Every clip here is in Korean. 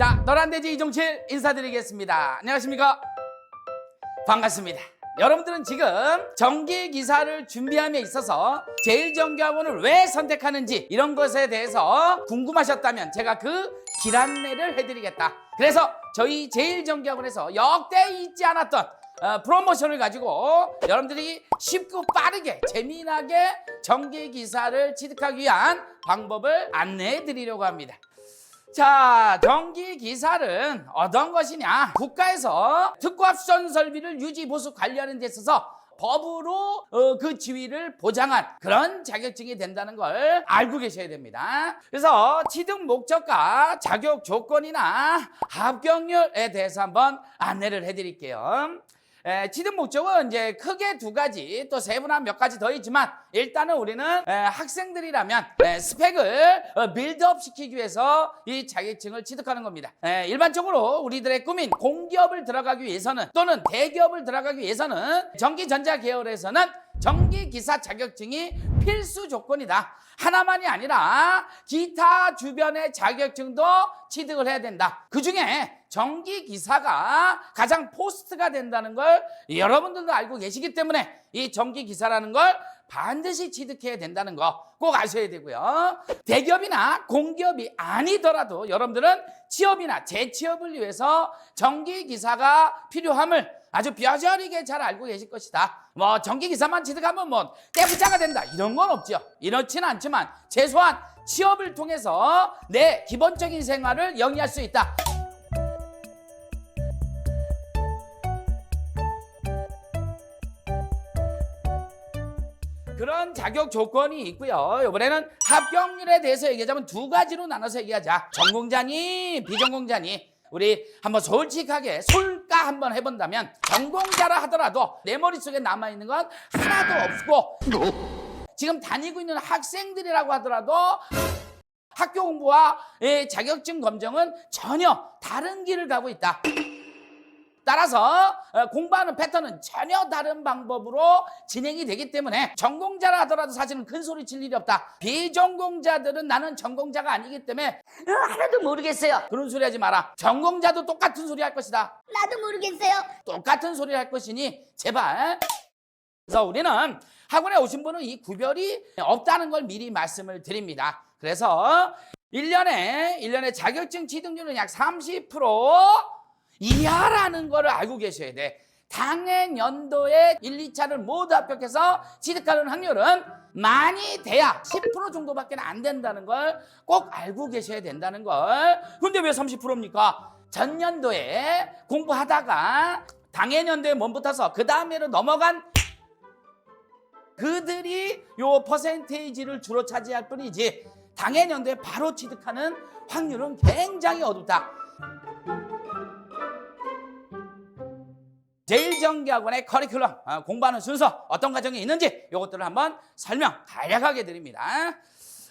자, 너란 돼지 이종칠 인사드리겠습니다. 안녕하십니까? 반갑습니다. 여러분들은 지금 정기 기사를 준비함에 있어서 제일정교학원을 왜 선택하는지 이런 것에 대해서 궁금하셨다면 제가 그 길 안내를 해드리겠다. 그래서 저희 제일정교학원에서 역대 있지 않았던 어, 프로모션을 가지고 여러분들이 쉽고 빠르게 재미나게 정기 기사를 취득하기 위한 방법을 안내해 드리려고 합니다. 자, 정기 기사는 어떤 것이냐? 국가에서 수선 설비를 유지 보수 관리하는 데 있어서 법으로 어, 그 지위를 보장한 그런 자격증이 된다는 걸 알고 계셔야 됩니다. 그래서 취득 목적과 자격 조건이나 합격률에 대해서 한번 안내를 해드릴게요. 에, 취득 목적은 이제 크게 두 가지 또 세분한 몇 가지 더 있지만 일단은 우리는 에, 학생들이라면 에, 스펙을 어, 빌드업 시키기 위해서 이 자격증을 취득하는 겁니다. 에, 일반적으로 우리들의 꿈인 공기업을 들어가기 위해서는 또는 대기업을 들어가기 위해서는 전기전자 계열에서는 전기기사 자격증이 필수 조건이다. 하나만이 아니라 기타 주변의 자격증도 취득을 해야 된다. 그 중에 전기 기사가 가장 포스트가 된다는 걸 여러분들도 알고 계시기 때문에 이 전기 기사라는 걸 반드시 취득해야 된다는 거 꼭 아셔야 되고요. 대기업이나 공기업이 아니더라도 여러분들은 취업이나 재취업을 위해서 전기 기사가 필요함을 아주 뼈저리게 잘 알고 계실 것이다. 뭐 전기기사만 취득하면 뭐 떼부자가 된다 이런 건 없죠. 이렇지는 않지만 최소한 취업을 통해서 내 기본적인 생활을 영위할 수 있다. 자격 조건이 있고요. 이번에는 합격률에 대해서 얘기하자면 두 가지로 나눠서 얘기하자. 전공자니 비전공자니 우리 한번 솔직하게 솔까 한번 해본다면 전공자라 하더라도 내 머릿속에 남아있는 건 하나도 없고 지금 다니고 있는 학생들이라고 하더라도 학교 공부와 예, 자격증 검정은 전혀 다른 길을 가고 있다. 따라서 어, 공부하는 패턴은 전혀 다른 방법으로 진행이 되기 때문에 전공자라 하더라도 사실은 큰 소리 칠 일이 없다. 비전공자들은 나는 전공자가 아니기 때문에 어, 하나도 모르겠어요. 그런 소리 하지 마라. 전공자도 똑같은 소리 할 것이다. 나도 모르겠어요. 똑같은 소리 할 것이니 제발. 그래서 우리는 학원에 오신 분은 이 구별이 없다는 걸 미리 말씀을 드립니다. 그래서 1년에 1년에 자격증 취득률은 약 30% 이하라는 거를 알고 계셔야 돼. 당해 연도에 1, 2차를 모두 합격해서 취득하는 확률은 많이 돼야 10% 정도밖에 안 된다는 걸 꼭 알고 계셔야 된다는 걸. 근데 왜 30%입니까? 전년도에 공부하다가 당해년도에 몸붙어서 그 다음에로 넘어간 그들이 요 퍼센테이지를 주로 차지할 뿐이지 당해년도에 바로 취득하는 확률은 굉장히 어둡다. 제일정기학원의 커리큘럼 어, 공부하는 순서 어떤 과정이 있는지 이것들을 한번 설명 간략하게 드립니다.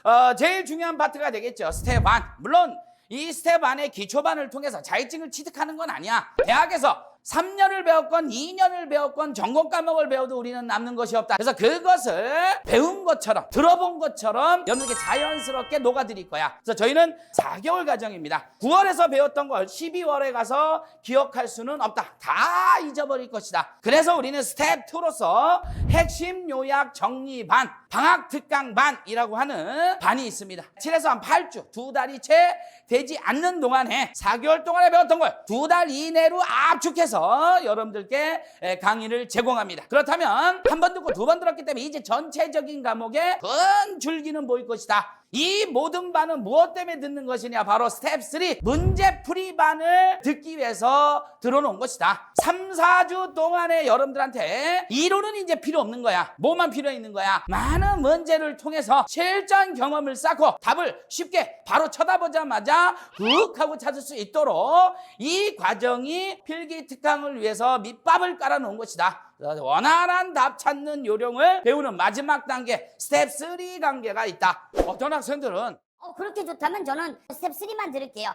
어, 제일 중요한 파트가 되겠죠. 스텝 1. 물론 이 스텝 안의 기초반을 통해서 자격증을 취득하는 건 아니야. 대학에서 3년을 배웠건 2년을 배웠건 전공 과목을 배워도 우리는 남는 것이 없다. 그래서 그것을 배운 것처럼 들어본 것처럼 여러분에게 자연스럽게 녹아드릴 거야. 그래서 저희는 4개월 과정입니다. 9월에서 배웠던 걸 12월에 가서 기억할 수는 없다. 다 잊어버릴 것이다. 그래서 우리는 스텝 2로서 핵심 요약 정리 반, 방학 특강 반이라고 하는 반이 있습니다. 7에서 한 8주, 두 달이 채 되지 않는 동안에 4개월 동안에 배웠던 걸 두 달 이내로 압축해서 여러분들께 에, 강의를 제공합니다. 그렇다면 한 번 듣고 두 번 들었기 때문에 이제 전체적인 과목에 큰 줄기는 보일 것이다. 이 모든 반은 무엇 때문에 듣는 것이냐? 바로 스텝 3 문제풀이 반을 듣기 위해서 들어놓은 것이다. 3, 4주 동안에 여러분들한테 이론은 이제 필요 없는 거야. 뭐만 필요 있는 거야? 많은 문제를 통해서 실전 경험을 쌓고 답을 쉽게 바로 쳐다보자마자 훅 하고 찾을 수 있도록 이 과정이 필기 특강을 위해서 밑밥을 깔아놓은 것이다. 원활한 답 찾는 요령을 배우는 마지막 단계 스텝 3 단계가 있다. 어떤 학생들은 어, 그렇게 좋다면 저는 스텝 3만 들을게요.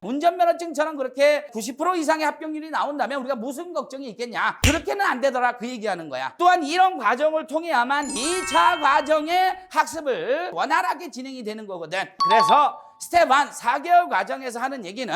운전면허증처럼 그렇게 90% 이상의 합격률이 나온다면 우리가 무슨 걱정이 있겠냐? 그렇게는 안 되더라 그 얘기하는 거야. 또한 이런 과정을 통해야만 2차 과정의 학습을 원활하게 진행이 되는 거거든. 그래서 스텝 1 4개월 과정에서 하는 얘기는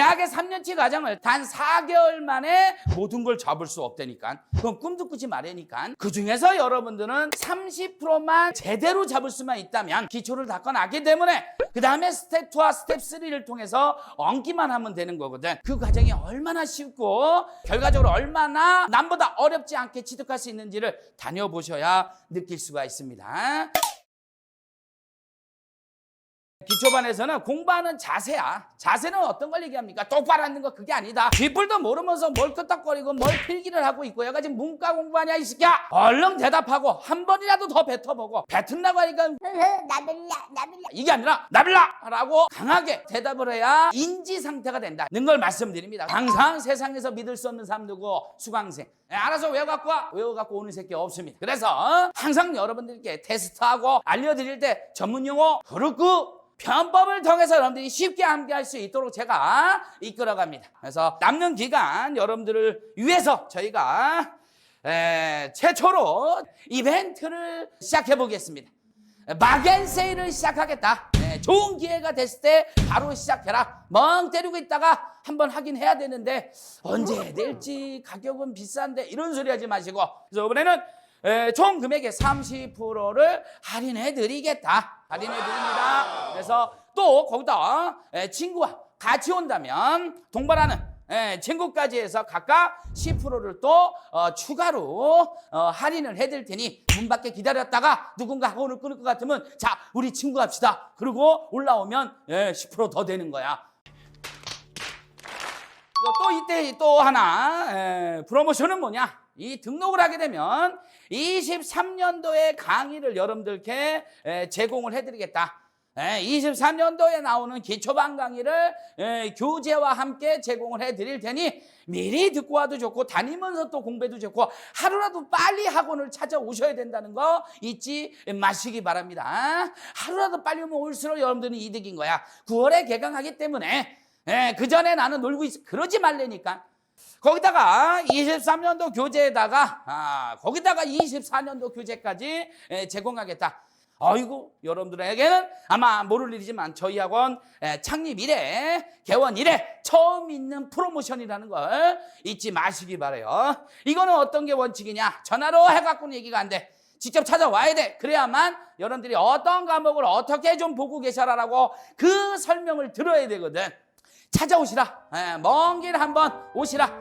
대학의 3년치 과정을 단 4개월 만에 모든 걸 잡을 수 없다니까. 그건 꿈도 꾸지 말라니까. 그 중에서 여러분들은 30%만 제대로 잡을 수만 있다면 기초를 닦아놨기 때문에 그 다음에 스텝 2와 스텝 3를 통해서 엉기만 하면 되는 거거든. 그 과정이 얼마나 쉽고 결과적으로 얼마나 남보다 어렵지 않게 취득할 수 있는지를 다녀보셔야 느낄 수가 있습니다. 기초반에서는 공부하는 자세야. 자세는 어떤 걸 얘기합니까? 똑바로 앉는 거 그게 아니다. 쥐뿔도 모르면서 뭘 끄떡거리고 뭘 필기를 하고 있고 얘가 지금 문과 공부하냐 이 새끼야. 얼른 대답하고 한 번이라도 더 뱉어보고 뱉은다고 하니까 나빌라 나빌라 이게 아니라 나빌라 라고 강하게 대답을 해야 인지 상태가 된다. 는 걸 말씀드립니다. 항상 세상에서 믿을 수 없는 사람 누구 수강생. 예, 알아서 외워갖고 와. 외워갖고 오는 새끼 없습니다. 그래서 항상 여러분들께 테스트하고 알려드릴 때 전문 용어 그렇고 편법을 통해서 여러분들이 쉽게 함께할 수 있도록 제가 이끌어갑니다. 그래서 남는 기간 여러분들을 위해서 저희가 에, 최초로 이벤트를 시작해 보겠습니다. 마겐 세일을 시작하겠다. 네, 좋은 기회가 됐을 때 바로 시작해라. 멍 때리고 있다가 한번 하긴 해야 되는데 언제 될지 가격은 비싼데 이런 소리 하지 마시고 그래서 이번에는 에, 총 금액의 30%를 할인해 드리겠다. 할인해 드립니다. 그래서 또 거기다 에, 친구와 같이 온다면 동반하는 예, 친구까지 해서 각각 10%를 또 어, 추가로 어, 할인을 해드릴 테니 문 밖에 기다렸다가 누군가 학원을 끊을 것 같으면 자 우리 친구 합시다. 그리고 올라오면 예, 10%더 되는 거야. 또 이때 또 하나 에, 프로모션은 뭐냐? 이 등록을 하게 되면 23년도에 강의를 여러분들께 에, 제공을 해드리겠다. 23년도에 나오는 기초반 강의를 에, 교재와 함께 제공을 해드릴 테니 미리 듣고 와도 좋고 다니면서 또 공부해도 좋고 하루라도 빨리 학원을 찾아오셔야 된다는 거 잊지 마시기 바랍니다. 하루라도 빨리 오면 올수록 여러분들은 이득인 거야. 9월에 개강하기 때문에 예, 그 전에 나는 놀고 있어. 그러지 말라니까. 거기다가 23년도 교재에다가 아, 거기다가 24년도 교재까지 예, 제공하겠다. 아이고 여러분들에게는 아마 모를 일이지만 저희 학원 예, 창립 이래 개원 이래 처음 있는 프로모션이라는 걸 잊지 마시기 바래요. 이거는 어떤 게 원칙이냐? 전화로 해갖고는 얘기가 안 돼. 직접 찾아와야 돼. 그래야만 여러분들이 어떤 과목을 어떻게 좀 보고 계셔라라고 그 설명을 들어야 되거든. 찾아오시라. 예, 먼길 한번 오시라.